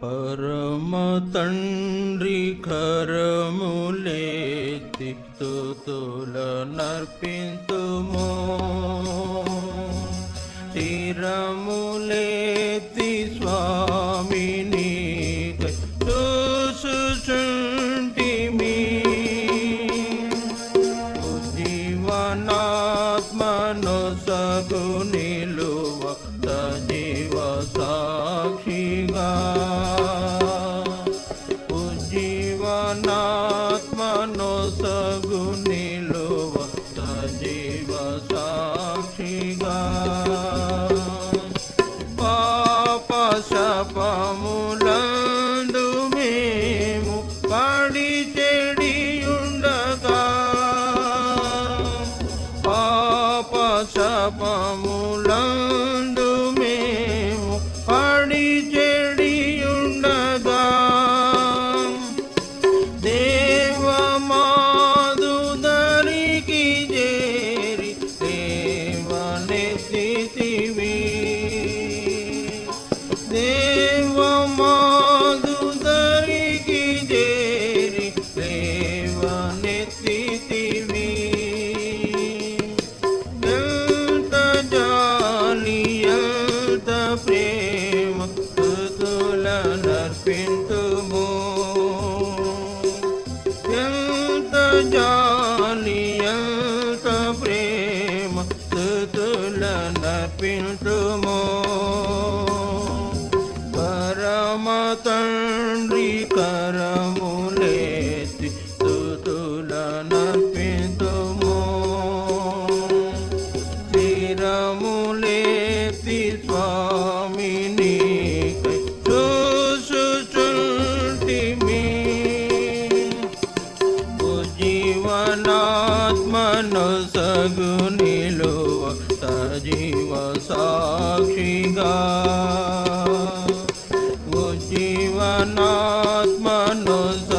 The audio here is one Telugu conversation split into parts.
परमतण्ड्रि करमुलेति तु तुलनर्पिन्तु मो तिरमुलेति स्वामिनी तुसुशुण्टिमि जीवनात्मनो सगुनि அமுலம் जो Rose.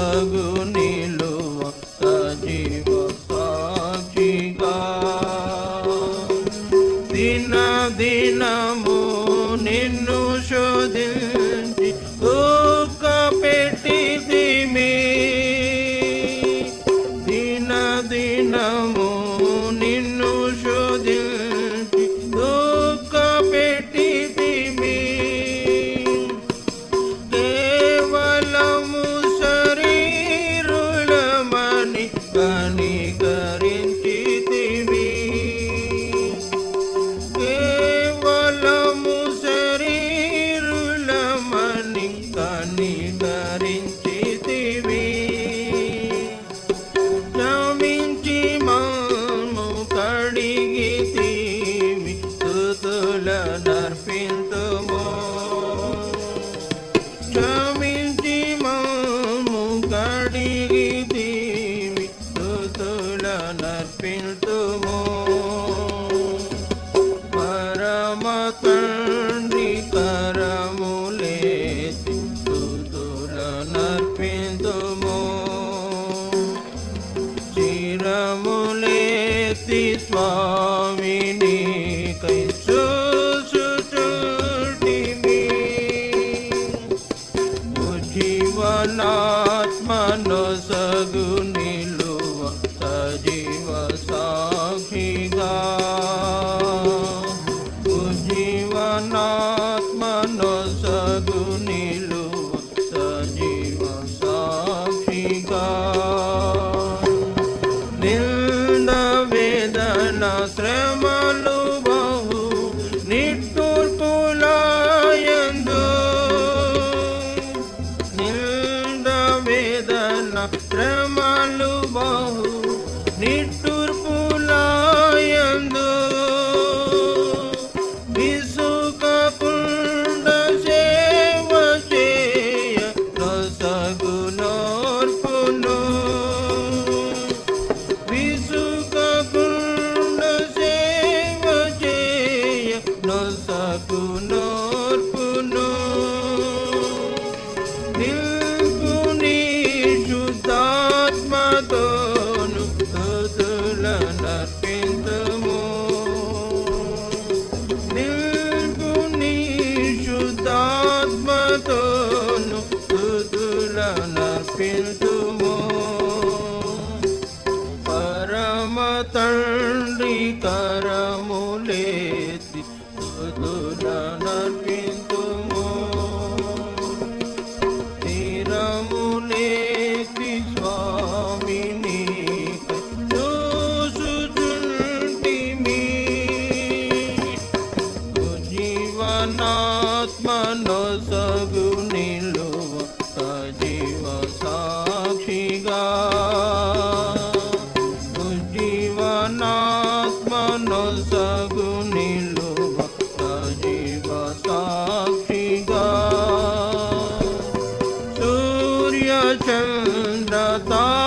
them Spin નિત્ય ચંદતા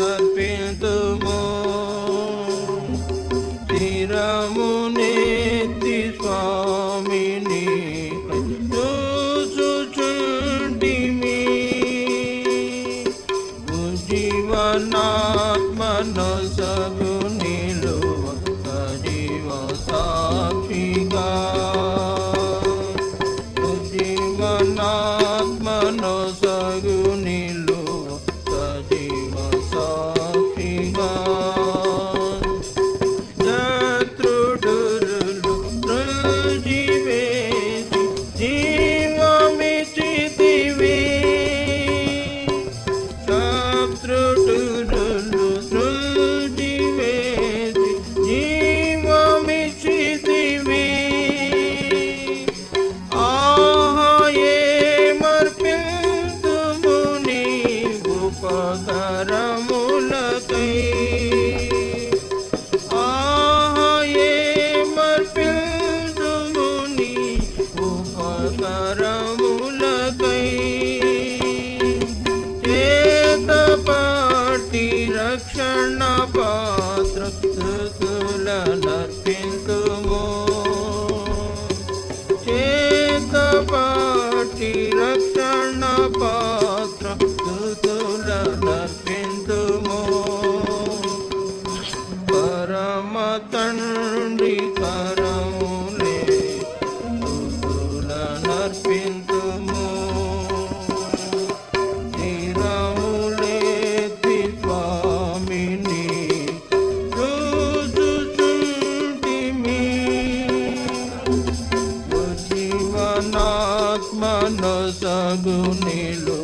good. పాపములకై చేతపాటి రక్షణ పాత్ర స్థుతులర్పింతుము చేతపాటి రక్షణ పాత్ర స్థుతులర్పింతుము పరమ నీళ్ళు